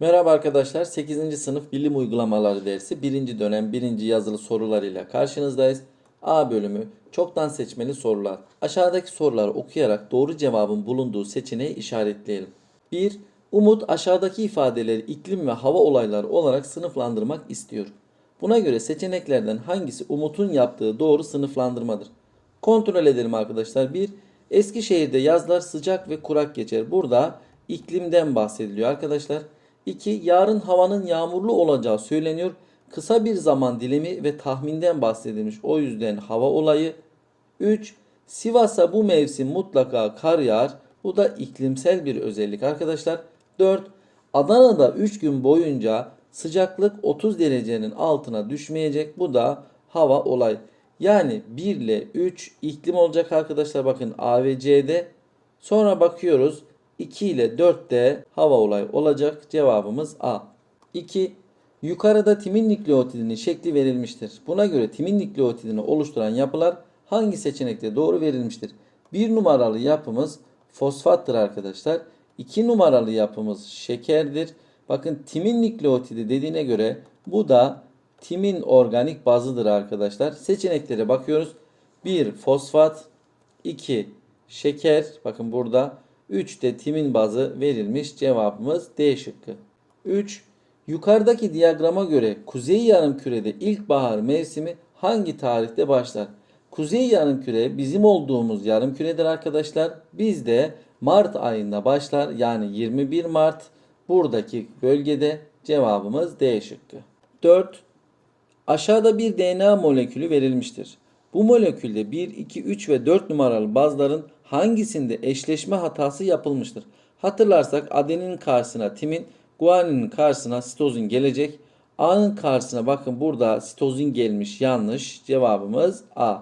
Merhaba arkadaşlar. 8. sınıf bilim uygulamaları dersi 1. dönem 1. yazılı sorularıyla karşınızdayız. A bölümü çoktan seçmeli sorular. Aşağıdaki soruları okuyarak doğru cevabın bulunduğu seçeneği işaretleyelim. 1. Umut aşağıdaki ifadeleri iklim ve hava olayları olarak sınıflandırmak istiyor. Buna göre seçeneklerden hangisi Umut'un yaptığı doğru sınıflandırmadır? Kontrol edelim arkadaşlar. 1. Eskişehir'de yazlar sıcak ve kurak geçer. Burada iklimden bahsediliyor arkadaşlar. 2. Yarın havanın yağmurlu olacağı söyleniyor. Kısa bir zaman dilimi ve tahminden bahsedilmiş. O yüzden hava olayı. 3. Sivas'a bu mevsim mutlaka kar yağar. Bu da iklimsel bir özellik arkadaşlar. 4. Adana'da 3 gün boyunca sıcaklık 30 derecenin altına düşmeyecek. Bu da hava olay. Yani 1 ile 3 iklim olacak arkadaşlar. Bakın A ve C'de. Sonra bakıyoruz 2 ile 4 de hava olay olacak. Cevabımız A. 2. Yukarıda timin nükleotidinin şekli verilmiştir. Buna göre timin nükleotidini oluşturan yapılar hangi seçenekte doğru verilmiştir? 1 numaralı yapımız fosfattır arkadaşlar. 2 numaralı yapımız şekerdir. Bakın timin nükleotidi dediğine göre bu da timin organik bazıdır arkadaşlar. Seçeneklere bakıyoruz. 1 fosfat, 2 şeker. Bakın burada 3 de timin bazı verilmiş. Cevabımız D şıkkı. 3. Yukarıdaki diyagrama göre Kuzey Yarımküre'de ilkbahar mevsimi hangi tarihte başlar? Kuzey Yarımküre bizim olduğumuz yarımküredir arkadaşlar. Bizde Mart ayında başlar. Yani 21 Mart buradaki bölgede cevabımız D şıkkı. 4. Aşağıda bir DNA molekülü verilmiştir. Bu molekülde 1, 2, 3 ve 4 numaralı bazların hangisinde eşleşme hatası yapılmıştır? Hatırlarsak adenin karşısına timin, guaninin karşısına sitozin gelecek. A'nın karşısına bakın burada sitozin gelmiş yanlış. Cevabımız A.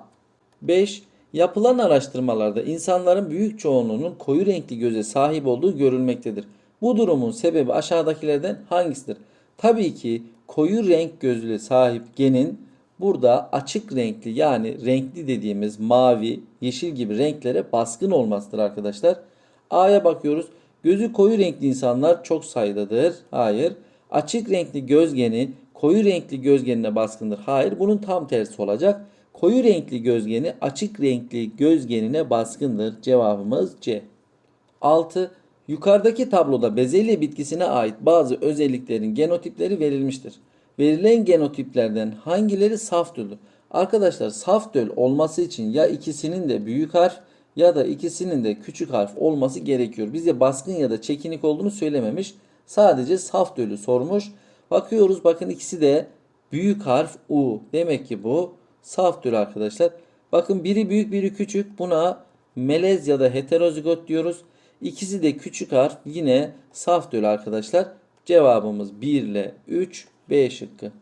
5. Yapılan araştırmalarda insanların büyük çoğunluğunun koyu renkli göze sahip olduğu görülmektedir. Bu durumun sebebi aşağıdakilerden hangisidir? Tabii ki koyu renk gözlüğe sahip genin burada açık renkli yani renkli dediğimiz mavi, yeşil gibi renklere baskın olmasıdır arkadaşlar. A'ya bakıyoruz. Gözü koyu renkli insanlar çok sayıdadır. Hayır. Açık renkli gözgeni koyu renkli gözgenine baskındır. Hayır. Bunun tam tersi olacak. Koyu renkli gözgeni açık renkli gözgenine baskındır. Cevabımız C. 6. Yukarıdaki tabloda bezelye bitkisine ait bazı özelliklerin genotipleri verilmiştir. Verilen genotiplerden hangileri saf döldür? Arkadaşlar saf döl olması için ya ikisinin de büyük harf ya da ikisinin de küçük harf olması gerekiyor. Bize baskın ya da çekinik olduğunu söylememiş. Sadece saf dölü sormuş. Bakıyoruz bakın ikisi de büyük harf U. Demek ki bu saf döl arkadaşlar. Bakın biri büyük biri küçük. Buna melez ya da heterozigot diyoruz. İkisi de küçük harf yine saf döl arkadaşlar. Cevabımız 1 ile 3 B şıkkı.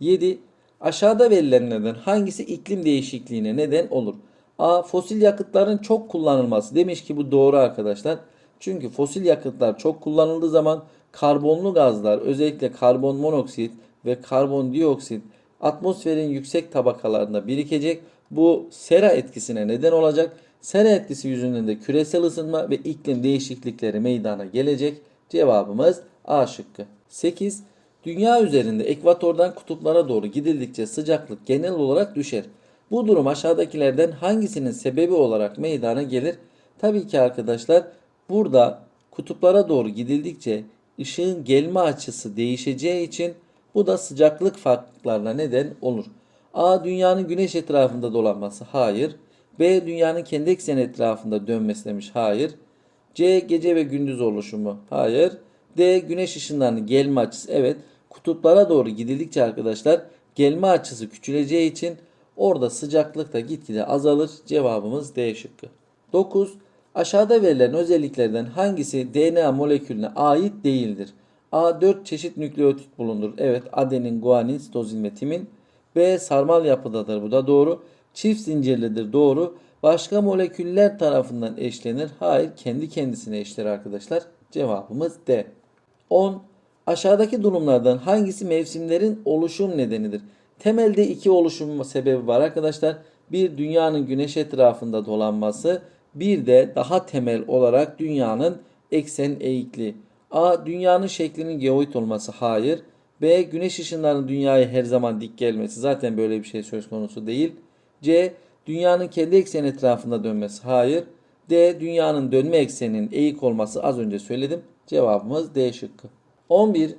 7. Aşağıda verilenlerden hangisi iklim değişikliğine neden olur? A. Fosil yakıtların çok kullanılması. Demiş ki bu doğru arkadaşlar. Çünkü fosil yakıtlar çok kullanıldığı zaman karbonlu gazlar özellikle karbon monoksit ve karbondioksit atmosferin yüksek tabakalarında birikecek. Bu sera etkisine neden olacak. Sera etkisi yüzünden de küresel ısınma ve iklim değişiklikleri meydana gelecek. Cevabımız A şıkkı. 8. Dünya üzerinde ekvatordan kutuplara doğru gidildikçe sıcaklık genel olarak düşer. Bu durum aşağıdakilerden hangisinin sebebi olarak meydana gelir? Tabii ki arkadaşlar burada kutuplara doğru gidildikçe ışığın gelme açısı değişeceği için bu da sıcaklık farklılıklarına neden olur. A. Dünyanın güneş etrafında dolanması. Hayır. B. Dünyanın kendi ekseni etrafında dönmesi demiş. Hayır. C. Gece ve gündüz oluşumu. Hayır. D. Güneş ışınlarının gelme açısı. Evet. Kutuplara doğru gidildikçe arkadaşlar gelme açısı küçüleceği için orada sıcaklık da gitgide azalır. Cevabımız D şıkkı. 9. Aşağıda verilen özelliklerden hangisi DNA molekülüne ait değildir? A. 4 çeşit nükleotit bulunur. Evet adenin, guanin, sitozin ve timin. B. Sarmal yapıdadır. Bu da doğru. Çift zincirlidir. Doğru. Başka moleküller tarafından eşlenir. Hayır kendi kendisine eşler arkadaşlar. Cevabımız D. 10. Aşağıdaki durumlardan hangisi mevsimlerin oluşum nedenidir? Temelde iki oluşum sebebi var arkadaşlar. Bir dünyanın güneş etrafında dolanması, bir de daha temel olarak dünyanın eksen eğikliği. A. Dünyanın şeklinin geoid olması. Hayır. B. Güneş ışınlarının dünyaya her zaman dik gelmesi. Zaten böyle bir şey söz konusu değil. C. Dünyanın kendi ekseni etrafında dönmesi. Hayır. D. Dünyanın dönme ekseninin eğik olması. Az önce söyledim. Cevabımız D şıkkı. 11.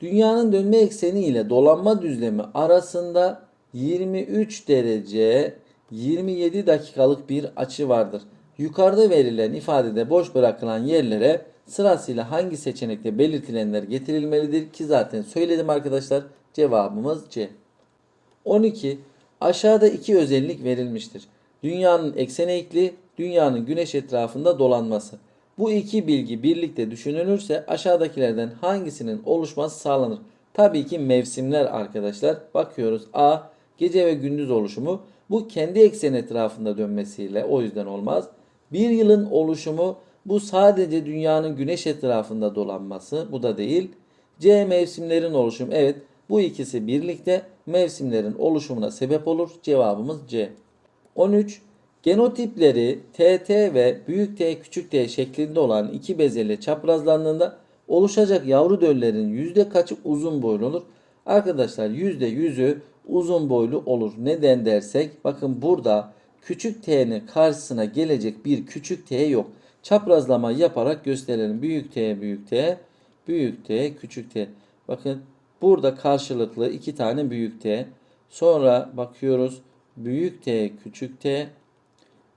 Dünyanın dönme ekseni ile dolanma düzlemi arasında 23 derece 27 dakikalık bir açı vardır. Yukarıda verilen ifadede boş bırakılan yerlere sırasıyla hangi seçenekte belirtilenler getirilmelidir ki zaten söyledim arkadaşlar. Cevabımız C. 12. Aşağıda iki özellik verilmiştir. Dünyanın eksen eğikliği, dünyanın güneş etrafında dolanması. Bu iki bilgi birlikte düşünülürse aşağıdakilerden hangisinin oluşması sağlanır? Tabii ki mevsimler arkadaşlar. Bakıyoruz A. Gece ve gündüz oluşumu. Bu kendi eksen etrafında dönmesiyle o yüzden olmaz. Bir yılın oluşumu bu sadece dünyanın güneş etrafında dolanması. Bu da değil. C. Mevsimlerin oluşumu. Evet bu ikisi birlikte mevsimlerin oluşumuna sebep olur. Cevabımız C. 13. Genotipleri TT ve büyük T küçük t şeklinde olan iki bezelye çaprazlandığında oluşacak yavru döllerin yüzde kaçı uzun boylu olur? Arkadaşlar yüzde yüzü uzun boylu olur. Neden dersek bakın burada küçük t'nin karşısına gelecek bir küçük t yok. Çaprazlama yaparak gösterelim. Büyük t büyük t büyük t küçük t. Bakın burada karşılıklı iki tane büyük t. Sonra bakıyoruz büyük t küçük t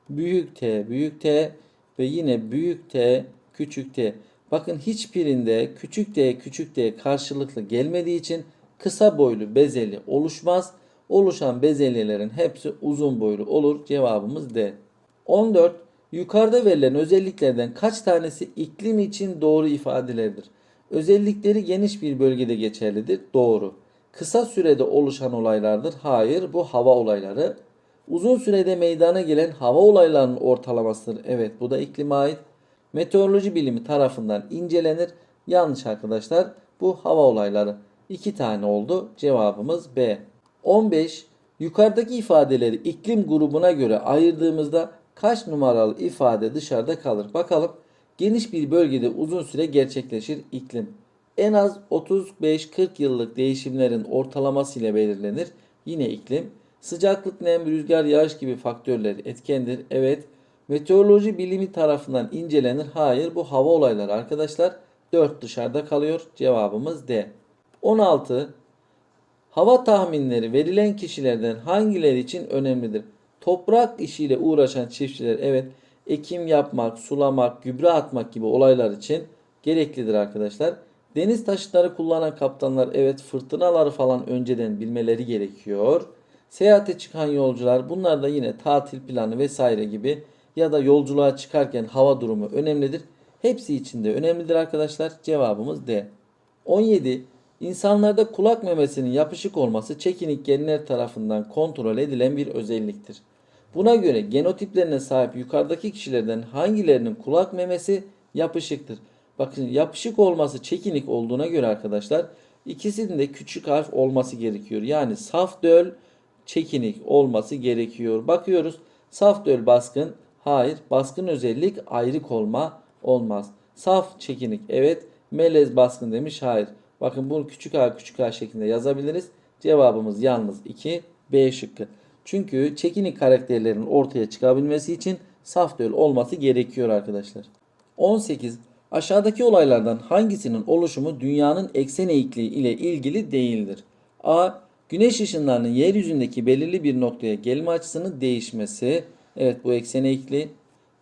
büyük T, büyük T ve yine büyük T, küçük T. Bakın hiçbirinde küçük T, küçük T karşılıklı gelmediği için kısa boylu bezelye oluşmaz. Oluşan bezelyelerin hepsi uzun boylu olur. Cevabımız D. 14. Yukarıda verilen özelliklerden kaç tanesi iklim için doğru ifadelerdir? Özellikleri geniş bir bölgede geçerlidir. Doğru. Kısa sürede oluşan olaylardır. Hayır, bu hava olayları. Uzun sürede meydana gelen hava olaylarının ortalamasıdır. Evet bu da iklime ait. Meteoroloji bilimi tarafından incelenir. Yanlış arkadaşlar. Bu hava olayları. İki tane oldu. Cevabımız B. 15. Yukarıdaki ifadeleri iklim grubuna göre ayırdığımızda kaç numaralı ifade dışarıda kalır? Bakalım. Geniş bir bölgede uzun süre gerçekleşir iklim. En az 35-40 yıllık değişimlerin ortalaması ile belirlenir. Yine iklim. Sıcaklık, nem, rüzgar, yağış gibi faktörler etkendir. Evet. Meteoroloji bilimi tarafından incelenir. Hayır bu hava olayları arkadaşlar. 4 dışarıda kalıyor. Cevabımız D. 16. Hava tahminleri verilen kişilerden hangileri için önemlidir? Toprak işiyle uğraşan çiftçiler evet ekim yapmak, sulamak, gübre atmak gibi olaylar için gereklidir arkadaşlar. Deniz taşıtları kullanan kaptanlar evet fırtınaları falan önceden bilmeleri gerekiyor. Seyahate çıkan yolcular bunlar da yine tatil planı vesaire gibi ya da yolculuğa çıkarken hava durumu önemlidir. Hepsi için de önemlidir arkadaşlar. Cevabımız D. 17. İnsanlarda kulak memesinin yapışık olması çekinik genler tarafından kontrol edilen bir özelliktir. Buna göre genotiplerine sahip yukarıdaki kişilerden hangilerinin kulak memesi yapışıktır? Bakın yapışık olması çekinik olduğuna göre arkadaşlar ikisinin de küçük harf olması gerekiyor. Yani saf döl çekinik olması gerekiyor. Bakıyoruz saf döl baskın. Hayır. Baskın özellik ayrık olma olmaz. Saf çekinik evet. Melez baskın demiş. Hayır. Bakın bunu küçük a küçük a şeklinde yazabiliriz. Cevabımız yalnız 2 B şıkkı. Çünkü çekinik karakterlerin ortaya çıkabilmesi için saf döl olması gerekiyor arkadaşlar. 18. Aşağıdaki olaylardan hangisinin oluşumu dünyanın eksen eğikliği ile ilgili değildir? A. Güneş ışınlarının yeryüzündeki belirli bir noktaya gelme açısının değişmesi. Evet bu eksen eğikliği.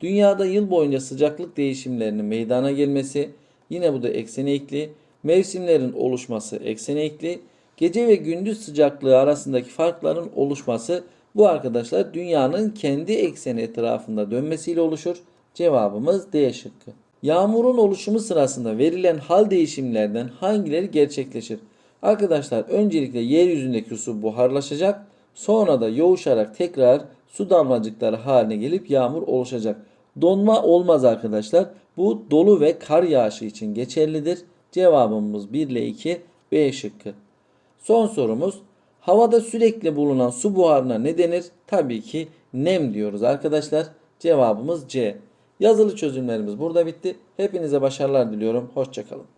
Dünyada yıl boyunca sıcaklık değişimlerinin meydana gelmesi. Yine bu da eksen eğikliği. Mevsimlerin oluşması eksen eğikliği. Gece ve gündüz sıcaklığı arasındaki farkların oluşması. Bu arkadaşlar dünyanın kendi ekseni etrafında dönmesiyle oluşur. Cevabımız D şıkkı. Yağmurun oluşumu sırasında verilen hal değişimlerden hangileri gerçekleşir? Arkadaşlar öncelikle yeryüzündeki su buharlaşacak. Sonra da yoğuşarak tekrar su damlacıkları haline gelip yağmur oluşacak. Donma olmaz arkadaşlar. Bu dolu ve kar yağışı için geçerlidir. Cevabımız 1 ile 2 B şıkkı. Son sorumuz. Havada sürekli bulunan su buharına ne denir? Tabii ki nem diyoruz arkadaşlar. Cevabımız C. Yazılı çözümlerimiz burada bitti. Hepinize başarılar diliyorum. Hoşçakalın.